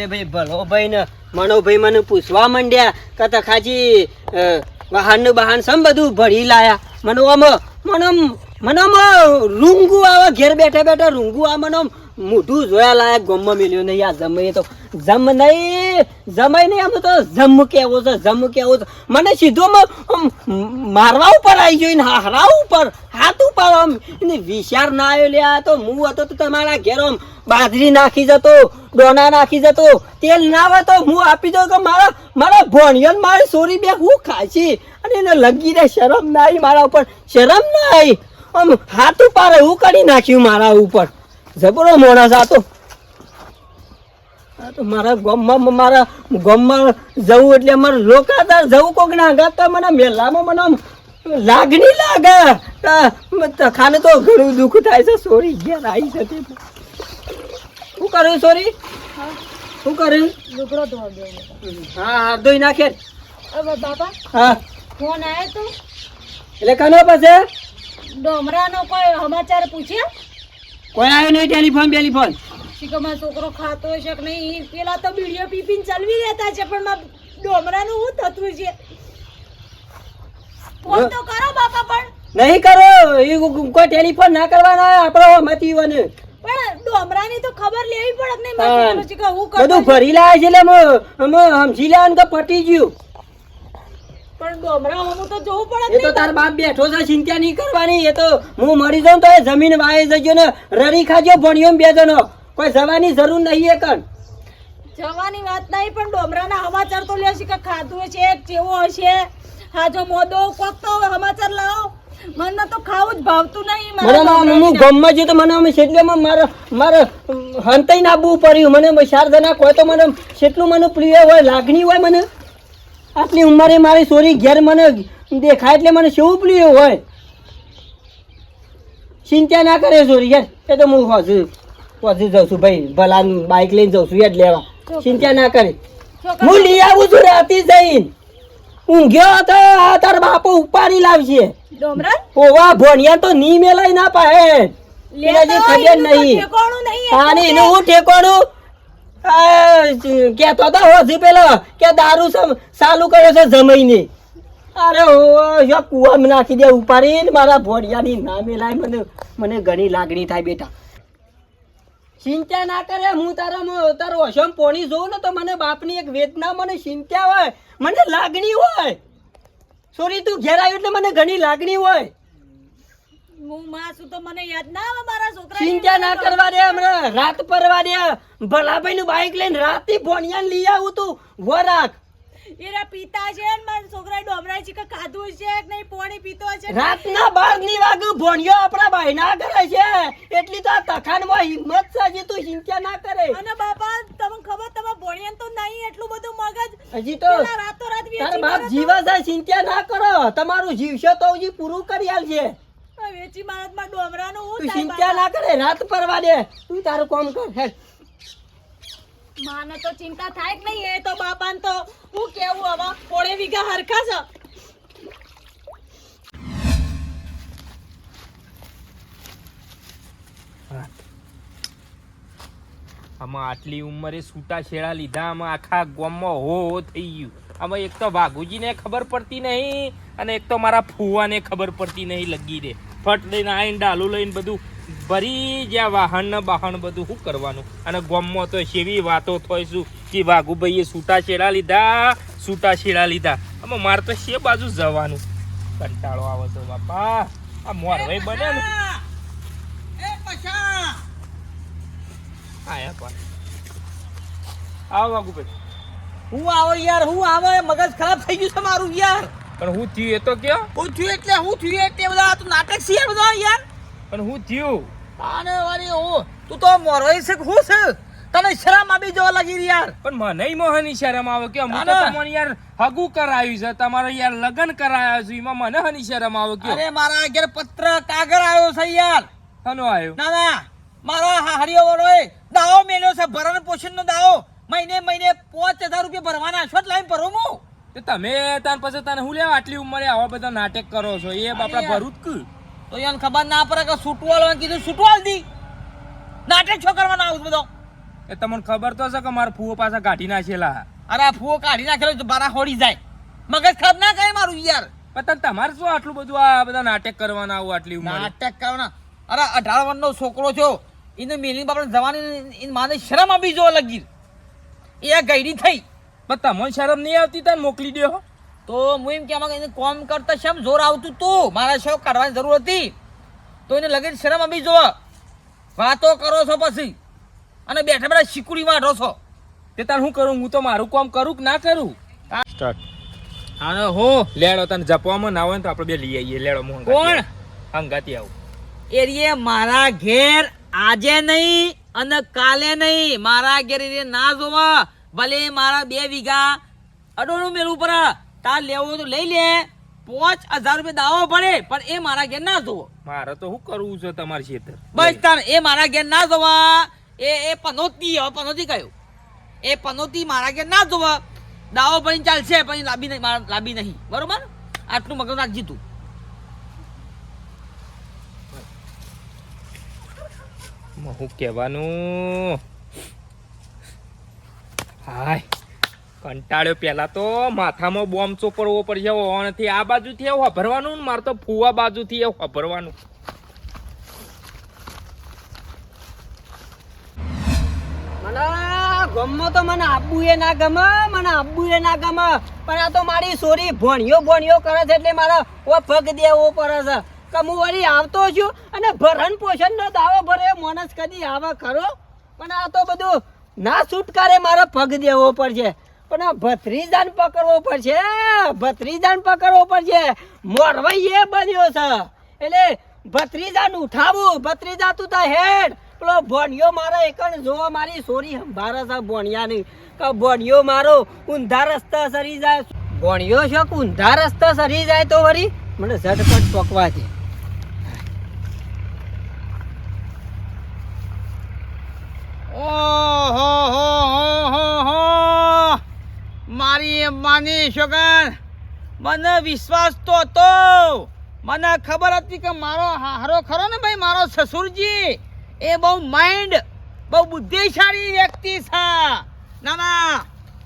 એટલે ભાઈ ભલો ભાઈ ને મનોભાઈ મને પૂછવા માંડ્યા કે તો ખાજી વાહનનું બહાન સમ બધું ભરી લાયા? મને આમ મને મને રૂંગું આવે ઘેર બેઠા બેઠા રૂંગુ આ મને મોઢું જોયા લાયક ગમમાં મેલ્યો નહીં. આ જમે તો જમ નહીં જમાઈ નહીં, આમ તો જમ કેવો છે, જમ કેવો છે. મને સીધો મારવા ઉપર આવી ગયો ને હારા ઉપર, હાથ ઉપર આમ. એને વિચાર ના આવ્યો, લે તો હું હતો તો તમારા ઘેર બાજરી નાખી જતો, ડોના નાખી જતો, તેલ ના આવે તો હું આપી દઉં કે મારા મારા ભણિયન મારી સોરી બે હું ખાશી? અને એને લગી દે શરમ ના આવી મારા ઉપર. શરમ ના આવી. આમ હાથ ઉપર એવું કરી નાખ્યું મારા ઉપર. જબરો માણસ આ તો. આ તો મારા ગામમાં મારા ગામમાં જવું એટલે અમારે લોકાદાર જવું કોક ના ગાતા મને મેલામાં મને લાગણી લાગે ખાને તો ઘણું દુઃખ થાય છે. સોરી ઘેર આવી છે શું કર્યું સોરી? શું કર્યું? લુગડો ધોવા હા હા ધોઈ નાખે. બાપા હા. ફોન આવ્યો તો? એટલે કનો પછી ડોમરાનો કોઈ સમાચાર પૂછ્યા? કોઈ આવ્યો નહીં ટેલિફોન બેલિફોન? શીખમાં છોકરો ખાતો છે કે નહીં? પેલા તો બીડીઓ પીપીને ચલવી રહેતા છે પણ માં ડોમરાનું શું થતું છે? ફોન તો કરો બાપા પણ. નહીં કરો એ કોઈ ટેલિફોન ના કરવાનો આપણો મતી વને પણ ડોમરાની તો ખબર લેવી પડે કે નહીં હા. છે કે હું બધું ભરી લાવે છે એટલે હમ હમજી સમજી ને પટી ગયું. પણ ડોમરા હું તો જોવું પડે એ તો તાર બાપ બેઠો છે ચિંતા નહીં કરવાની. એ તો હું મરી જાઉં તો એ જમીન વાય જજો ને રરી ખાજો ભણ્યો બે જણો. કોઈ જવાની જરૂર નહીં એ કણ. જવાની વાત નહીં પણ ડોમરાના સમાચાર તો લે છે કે ખાધું છે કેવો હશે? હાજો મોદો કોક તો સમાચાર લાવો. મને તો ખાવું જ ભાવતું નહીં મને હું ગમમાં તો મને અમે શેટલેમાં મારે મારે હંતાઈ નાબવું પડ્યું. મને શારદાના કોઈ તો મને કેટલું મને પ્રિય હોય લાગણી હોય મને. આટલી ઉંમરે મારી સોરી ઘેર મને દેખાય એટલે મને શું પ્રિય હોય? ચિંતા ના કરે સોરી યાર. એ તો હું હજુ હજુ જાઉં છું ભાઈ. ભલા બાઇક લઈને જાઉં છું યાર લેવા. ચિંતા ના કરે. હું લઈ આવું છું રાતી જઈને. ઊંઘ્યો હતો આ તાર બાપો ઉપાડી લાવશે. ઓવા ભોણિયા તો ની મેલાઈ ના પાહે એના જે ખબર નહીં. પાણી નું ઠેકોણું? આ, કહેતો તો હોજી પેલો કે દારૂ ચાલુ કર્યો છે જમાઈને. અરે ઓ કુવામાં નાખી દે ઉપાડીને મારા ભોડિયાની ના લાય મને મને ઘણી લાગણી થાય બેટા. ચિંતા ના કરે હું તારા તારો અસમ પોણી જોઉં ને તો મને બાપની એક વેદના મને ચિંતા હોય. મને લાગણી હોય. સોરી તું ઘેર આવ્યો એટલે મને ઘણી લાગણી હોય. હું માં છું તો મને યાદ ના આવે મારા છોકરા ચિંતા ના કરવા દે હમણાં. રાત પરવા દે. ભલાભાઈ નું બાઈક લઈને રાતે ભોણિયા લઈ આવું તું. ઊભો એરા પિતા છે ને મારા છોકરા ડોમરા છે કે ખાધું છે કે નહીં પાણી પીતો છે રાતના બારની વાગે ભોણિયો આપણા ભાઈ ના કરે છે. એટલી તો આ તખાનમાં હિંમત છે હજી તું ચિંતા ના કરે. અને બાપા તમને ખબર તમે ભોણિયા તો નહીં એટલું બધું મગજ. હજી તો રાતો રાત તારા બાપ જીવા છે ચિંતા ના કરો. તમારું જીવશો તો હજી પૂરું કરી આલશે. આ વેચી મારતમાં ડોમરાનું હું તું ચિંતા ના કરે? રાત પરવા દે. તું તારું કામ કર હેડ. માને તો ચિંતા થાય જ નહીં એ તો બાપાને તો હું કેવું હવે? કોળે વીઘા હરખા છે. આમાં આટલી ઉંમરે છૂટા છેડા લીધા આમાં આખા ગામમાં હો હો થઈ ગયું. આમાં એક તો વાઘુજીને ખબર પડતી નહીં અને એક તો મારા ફુવાને ખબર પડતી નહીં લગી રે ફટ લઈને આવીને ડાલું લઈને બધું ભરી જ્યાં વાહન ને બાહન બધું શું કરવાનું? અને ગોમમાં તો સેવી વાતો થાય શું? કે વાઘુભાઈએ છૂટા છેડા લીધા છૂટા છેડા લીધા. આમાં મારે તો શે બાજુ જવાનું? કંટાળો આવે છે બાપા. આ મોરભાઈ બને ને. આયા પણ. આવો વાઘુભાઈ. હું આવો યાર હું આવે મગજ ખરાબ થઈ ગયું છે મારું યાર. પણ હું થયું એ તો કયો? હું થયું એટલે હું થયું એટલે બધા તું નાટક છે બધા યાર. પણ હું થયું? આને વારી ઓ તું તો મોરો છે હું છે? તને શરમ આવી જવા લાગી યાર. પણ મને મોહની શરમ આવે કે હું તો તમને યાર હગુ કરાયું છે તમારે યાર લગ્ન કરાયા છે એમાં મને હની શરમ આવે કે અરે મારા ઘેર પત્ર કાગળ આવ્યો છે યાર. હનો આવ્યો? ના ના મારા હાહરીઓ વાળોએ દાવો મેલ્યો છે ભરણ પોષણ નો દાવો. મહિને મહિને પાંચ હજાર રૂપિયા ભરવાના છો એટલે ભરો હું. તે તમે તાર પછી તને હું લેવા આટલી ઉંમરે આવા બધા નાટક કરો છો? એ બાપડા. ભરું જ તો યાર ખબર ના પડે કે છૂટવાળો કીધું છૂટવાળ દી. નાટક છો કરવાનો આવું બધો. એ તમને ખબર તો છે કે મારા ફૂવો પાછા કાઢી નાખેલા અરે આ ફૂવો કાઢી નાખેલો તો બારા હોડી જાય. મગજ ખબર ના કરે મારું યાર. પણ તમારે શું આટલું બધું આ બધા નાટક કરવાના આવું આટલી ઉંમરે? નાટક કરવાના? અરે અઢાર વર્ષનો છોકરો છો એને મેલી બાપડે જવાની એને માને શરમ આપી જો લગી એ ગઈડી થઈ. પણ તમને શરમ નહીં આવતી તને મોકલી દો તો હું એમ કે એને કોમ કરતા શેમ જોર આવતું તું? મારા શો કાઢવાની જરૂર હતી? તો એને લગીન શરમ અભી જો વાતો કરો છો પછી. અને બેઠા બેઠા શીકુડી વાઢો છો. તે તાર શું કરું? હું તો મારું કામ કરું કે ના કરું? સ્ટાર્ટ. અને હો. લેડો તને જપવામાં ના હોય ને તો આપણે બે લઈ આવીએ લેડો મોહન કોણ? હંગાતી આવું. એરીએ મારા ઘેર આજે નહીં અને કાલે નહીં. મારા ઘેર એ ના જોવા. ભલે મારા બે વીઘા અડોનું મેળવું પડે તાર લેવું તો લઈ લે. પાંચ હજાર રૂપિયા દાવો પડે પણ એ મારા ઘેર ના જોવો મારે તો શું કરવું છે તમારી ખેતર? બસ તાર એ મારા ઘેર ના જોવા. એ એ પનોતી હવે પનોતી કયું? એ પનોતી મારા ઘેર ના જોવા. દાવો ભરીને ચાલશે પણ લાંબી નહીં મારા લાંબી નહીં. બરોબર? આટલું મગજ રાખજી તું હું કહેવાનું? હાય, કંટાળ્યો પેલા તો. માથામાં બોમ્બ ચોપડવો પડશે ઓણથી આ બાજુથી એવું વાપરવાનું મારે તો ફુવા બાજુથી એવું વાપરવાનું મને ગમમાં તો મને આબુ એ ના ગમે, મને આબુ એ ના ગમે. પણ આ તો મારી સોરી, ભણ્યો ભણ્યો કરે છે એટલે મારે ઓ પગ દેવો પડે છે. કે હું વળી આવતો છું અને ભરણ પોષણ નો દાવો ભરે માણસ કદી આવે ખરો પણ આ તો બધું ના છૂટકારે મારે પગ દેવો પડશે. પણ આ ભત્રીજાને પકડવો પડશે. ભત્રીજાને પકડવો પડશે. મોરવાઈ એ બન્યો છે. એટલે ભત્રીજાન ઉઠાવું. ભત્રીજા તું તા હેડ. પેલો ભણ્યો મારો એકણ જો મારી સોરી સંભારે છે નહીં કે ભણ્યો મારો ઊંધા રસ્તા સરી જાય. ભણ્યો છે ઊંધા રસ્તા સરી જાય તો વળી મને ઝટપટ પકવા છે ઓહો, હો હો હો મારી માની છોકર મને વિશ્વાસ તો હતો. મને ખબર હતી કે મારો હારો ખરો ને ભાઈ, મારો સસુરજી, એ બહુ માઇન્ડ બહુ બુદ્ધિશાળી વ્યક્તિ છે. ના ના,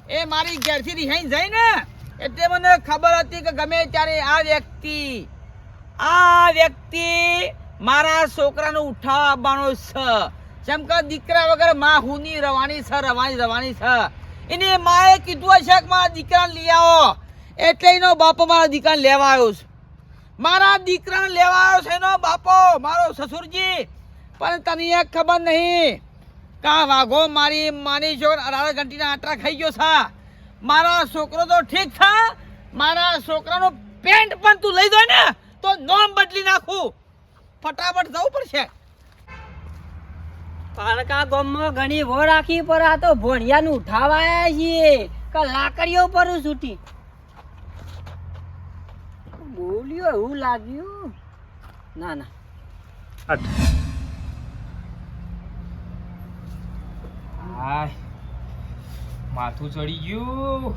એ મારી ઘેરથી રિહાઈ જાય ને, એટલે મને ખબર હતી કે ગમે ત્યારે આ વ્યક્તિ આ વ્યક્તિ મારા છોકરાને ઉઠાવવાનો છે. જેમ કે દીકરા વગરમાં હુની રવાની છે, રવાની રવાની છે. એની માએ કીધું હશે કે મારા દીકરાને લઈ આવો. એટલે એનો બાપો મારા દીકરાને લેવા આવ્યો છે. મારા દીકરાને લેવા આવ્યો છે એનો બાપો, મારો સસુરજી. પણ તને એક ખબર નહીં, કા વાઘો મારી માની છોકરો અઢાર ઘંટીના આટલા ખાઈ ગયો છે? મારો છોકરો તો ઠીક છે, મારા છોકરાનો પેન્ટ પણ તું લઈ દો ને, તો નોમ બદલી નાખું. ફટાફટ જવું પડશે. પાલકા ગામમાં ઘણી વર રાખી પર આ તો ભણિયાનું ઉઠાવા આયા છીએ. કે લાકડીઓ પર છૂટી બોલ્યો, એવું લાગ્યું? ના ના. માથું ચડી ગયું.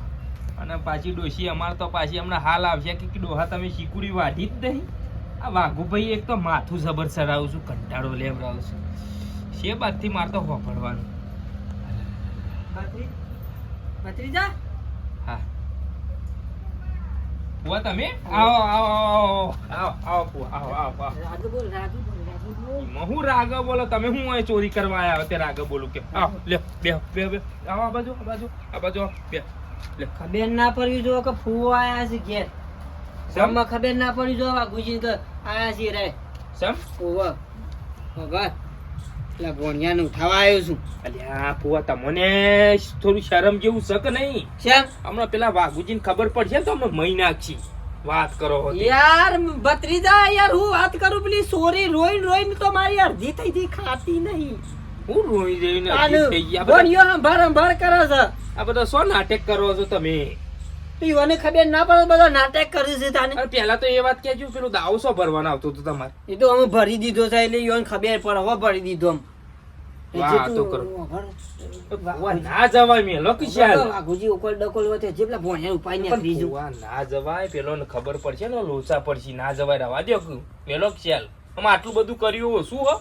અને પાછી ડોશી અમારે તો પાછી હમણાં હાલ આવશે કે ડોહા તમે શીકુડી વાઢી જ નહીં. આ વાઘુભાઈ એક તો માથું જબર ચડાવું છું, કંટાળો લેવડાવું છું. છે બાદથી મારે તો હોભળવાનું ભત્રી- ભત્રીજા? હા. પુઆ તમે? આવો આવો આવો આવો. આવો ફુવા આવો આવો આવો. બોલ રાજુ હું રાગ બોલો? તમે હું અહીં ચોરી કરવા આવ્યા તે રાગ બોલું કે? આવો લે બે બે બે. આવો આ બાજુ આ બાજુ આ બાજુ બે. લે ખબર ના પડવી જો કે ફૂ આયા છે ઘેર? સમ? ખબર ના પડી જો વાઘુજી કે આયા છે રે. સમ? ફૂવો. ભગત એટલે ભણિયાનું ઉઠાવા આવ્યો છું. અલ્યા ફુવા તમને થોડું શરમ જેવું છે નહીં? શેમ? હમણાં પેલા વાઘુજીને ખબર પડશે તો અમે મહી નાખશી વાત કરો યાર ભત્રીજા યાર હું વાત કરું પેલી સોરી રોઈન રોઈન તો મારી અડધી થઈ થી ખાતી નહીં. હું રોઈ જઈને થઈ ગયા? ભણ્યો સંભાળ સંભાળ કરે છે. આ બધા શું નાટક કરો છો તમે? તો ઈવોને ખબર ના પડે બધા નાટક કર્યું છે તાને. પેલા તો એ વાત કહેજો પેલું દાવ સો ભરવાનો આવતો હતો તમારે? એ તો અમે ભરી દીધો છે એટલે યોન ખબર પડે હવે ભરી દીધો આમ. વાહ, તો કરો. ના જવાય મેલો કે વાઘુજી ઉકલ ડકોલ વચ્ચે જેટલા ભણ્યા ઉપાય ને પણ ત્રીજું ના જવાય પેલો ને ખબર પડશે ને લોચા પડશે ના જવાય રવા દો પેલો કે ચાલ આટલું બધું કર્યું શું હો?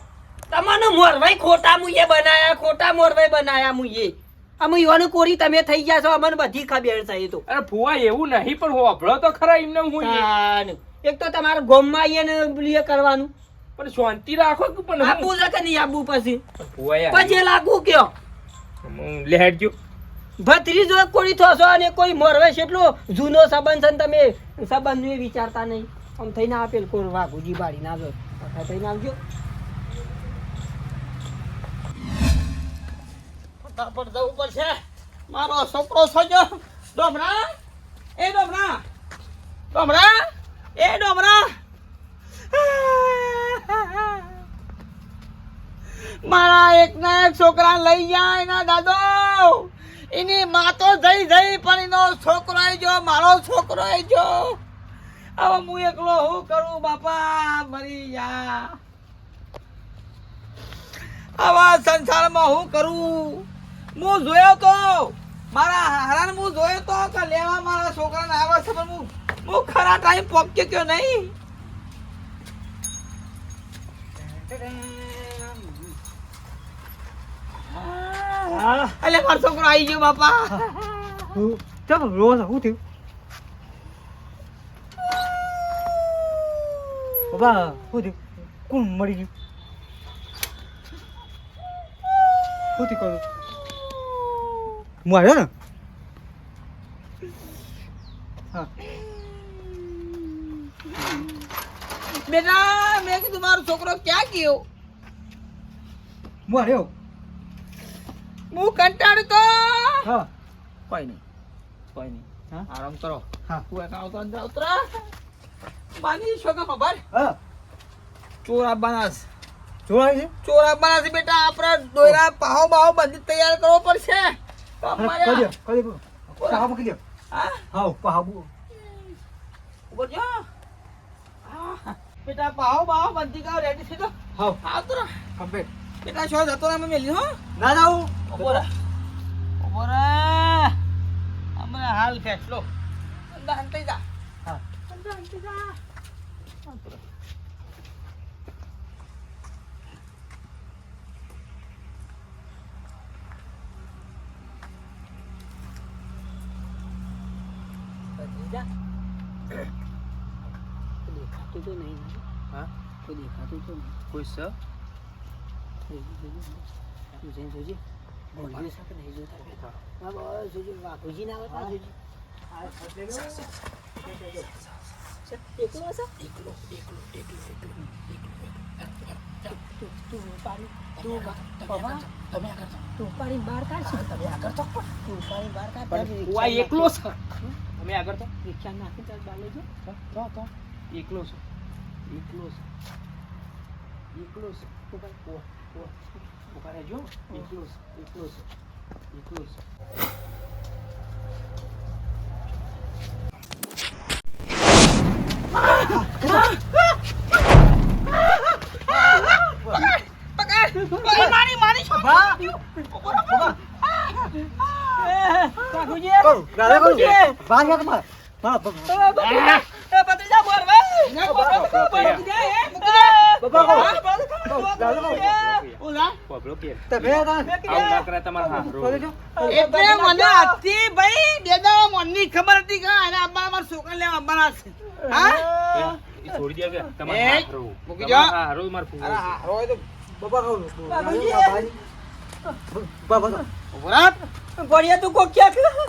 તમારો મોરવાઈ ખોટા મુયે બનાયા ખોટા મોરવાઈ બનાયા મુએ અમે યોન કોરી તમે થઈ ગયા છો અમને બધી ખબર છે એ તો. અરે ફુવા એવું નહીં પણ હોભળો તો ખરા એમને હું એક તો તમારે ગોમમાં પેલું કરવાનું. પણ શાંતિ રાખો કે પણ આબુ છે કે નહીં આબુ પછી? પછી લાગુ કયો? હું ભત્રી જો કોરી થશો અને કોઈ મોરવે છે એટલો જૂનો સંબંધ છે તમે સંબંધ વિચારતા નહીં. આમ થઈને આપેલ કોર વાઘુજી બાળી ના જો થઈને આવજો. ફટાફટ જવું પડશે. મારો છોકરો સજો. ડોમરા? એ ડોમરા. ડોમરા? એ ડોમરા. મારા એક ના એક છોકરા લઈ જાય એના દાદો. એની મા તો જઈ જઈ પણ એનો છોકરો જો મારો છોકરો જો હવે હું એકલો હું કરું બાપા? મરી જા. આવા સંસારમાં હું કરું? હું જોયો તો મારા હારાને હું જોયો તો કે લેવા મારા છોકરાને આવે છે પણ હું હું ખરા ટાઈમ પહોંચ્યો કયો નહીં? અલે મારો છોકરો આવી ગયો બાપા. ચાલો રોજ શું થયું? બાપા શું થયું? કોણ મળી ગયું? શું થયું હું આવ્યો ને? હા. બેટા મેં કીધું મારો છોકરો ક્યાં ગયો? હું આવ્યો? હું કંટાળ્યો તો. હા. કોઈ નહીં કોઈ નહીં. હા? આરામ કરો. હા. તું એક આવતો અંદર ઉતરા. માની છોકરા ખબર હા. ચોર આવવાના છે. ચોર આવવાના છે બેટા આપણે દોયરા પાહો બાહો બધી તૈયાર કરવો પડશે. દો પાહા મૂકી દો હા હા પાહા મૂકો. ઊભો જો હા, બેટા પાહો બાહો બધી કાવ રેડી થઈ તો હા આવતો રહો. કમ્પ્લીટ બેટા શો જતો મેં મેલી હો ના જાઉં ઊભો રહે હમણાં હાલ ફેસલો અંદર હંતાઈ જા હા અંદર હંતાઈ જા આવતો રહે. ભત્રીજા. કોઈ દેખાતું તો નહીં ને? હા કોઈ દેખાતું તો નહીં. કોઈ સર જોજે, જોજે. ભોળીઓ સાથે નહીં જોતા. બેટા. હા, બસ જોજે. વાઘુજી ના આવતા જોજે. આ એટલે લો. એકલો હશે? તું- તું ઉપાડી- તું ઉપા- બાબા, તું ઉપાડીને બહાર કાઢ છે. તું ઉપાડીને બહાર કાઢ. તારે ફુવા એકલો છે. તમે આગળ તો રિક્ષા નાખી તાર બહાર લઈ તો તો એકલો છે. એકલો છે એકલો છે ઉપાડ. ઓ ઓ ઊભા રહેજો એકલો છે એકલો છે એકલો છે પકડ ખબર હતી કે આને આપવાના મારા છોકરાને લેવા આવવાના છે. હા? છોડી દે કે એ, મૂકી દો. હારો માર અરે ફૂવો હા, તો બાબા. બાબા કોક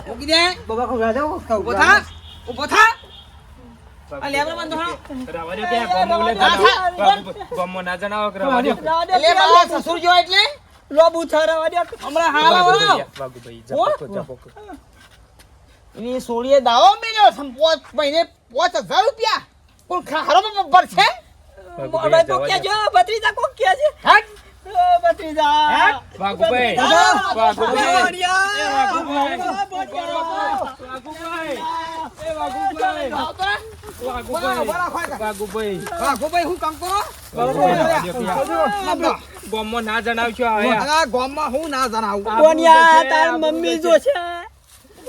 મૂકી દે. બાબા કહું, રાજા. ઊભો થા. ઊભો થા. સોળીએ દાવો મેળ્યો પોચ મહિને પોચ હજાર રૂપિયા. કોણ ખારો ભરશે છે? ભત્રીજા કોક ક્યાં છે? ભત્રીજા. વાઘુભાઈ કરો ના જણાવશો આયા હું ના જણાવું તાર મમ્મી જો છે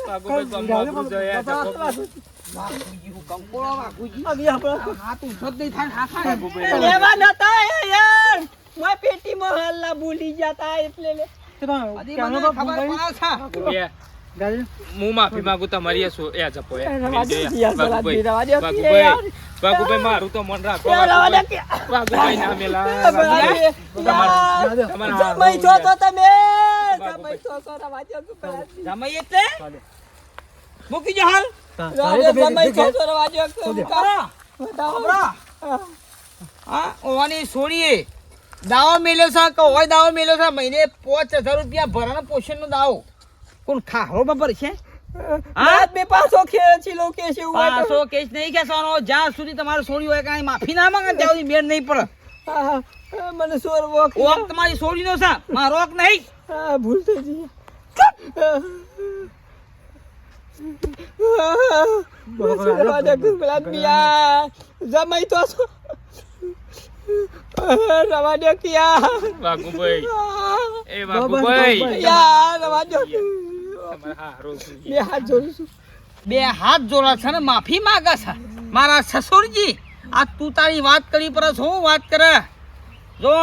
વાગુભાઈ ગોમો આબરૂ જોયા જપકો વાઘુજી હું કામ કરો વાઘુજી હવે આપણે હાથ ઉછળ નહીં થાય ને હાથ થાય. વાગુભાઈ લેવા નતા એ યાર મોય પેટીમાં હાલના ભૂલી જતા એટલે હું માફી માંગુ તમારી એ શું- એ જપો એ. વાઘુભાઈ, મારું તો મન રાખો ના મેલા તમારા- છો તો તમે. જમાઈ એટલે મૂકી જો હાલ. ઓવાની દાવો મેલ્યો છે કે હોય દાવો મેલ્યો છે મહિને પાંચ હજાર રૂપિયા ભરણ પોષણ નો દાવો. કોણ ખારો બાબર છે? રાત બે પાછો ખેંચી લો કે છે. પાછો કેસ નહીં ખેંચવાનો. જ્યાં સુધી તમારે છોડી હોય કાંઈ માફી ના માંગે ત્યાં સુધી બેન નહીં પડે. મને સોરવો કે- ઓક તમારી છોડીનો સા મારો ઓક નહીં. ભૂલ થઈ ગઈ. જમાઈ તો છો. રવા દે કિયા. એ વાઘુભાઈ. યાર, રવા દે. બે હાથ જોડું છું. બે હાથ જોડા છે ને માફી માગા છે. મારા સસુરજી આ તું તારી વાત કરી પર શું વાત કરે? જો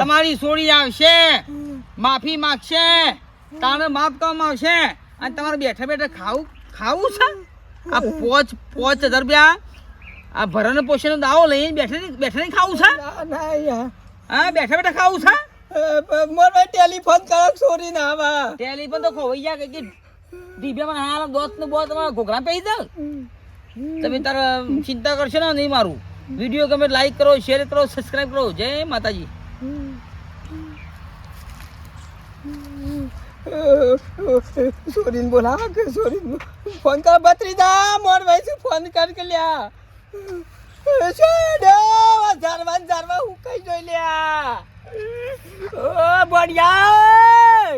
તમારી સોળી આવશે. માફી માગશે. તાને માફ કરવામાં આવશે. અને તમારે બેઠા બેઠા ખાવું ખાવું છે? આ પોચ પોચ હજાર રૂપિયા આ ભરણ પોષણ દાવો લઈને બેઠા બેઠા ખાવું છે. હા બેઠા બેઠા ખાવું છે? ભાઈ ટેલિફોન કરો સોરી ના આવા. ટેલિફોન તો ખોવાઈ ગયા કે ડીબીમાં હાલ દોસ્ત ને બોત તમારા ઘોઘરા પહી જાવ? તમે તારે ચિંતા કરશો ને નહીં મારું. વીડિયો ગમે લાઈક કરો શેર કરો સબસ્ક્રાઇબ કરો. જય માતાજી. સોરી ને બોલાવો કે સોરી ફોન કર. બત્રીદા મોર ભાઈ ફોન કર કે લ્યા. શેડો જારવાન જારવા હું કઈ જોઈ લ્યા? ઓ બોડિયા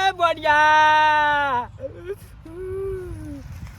એ બઢિયા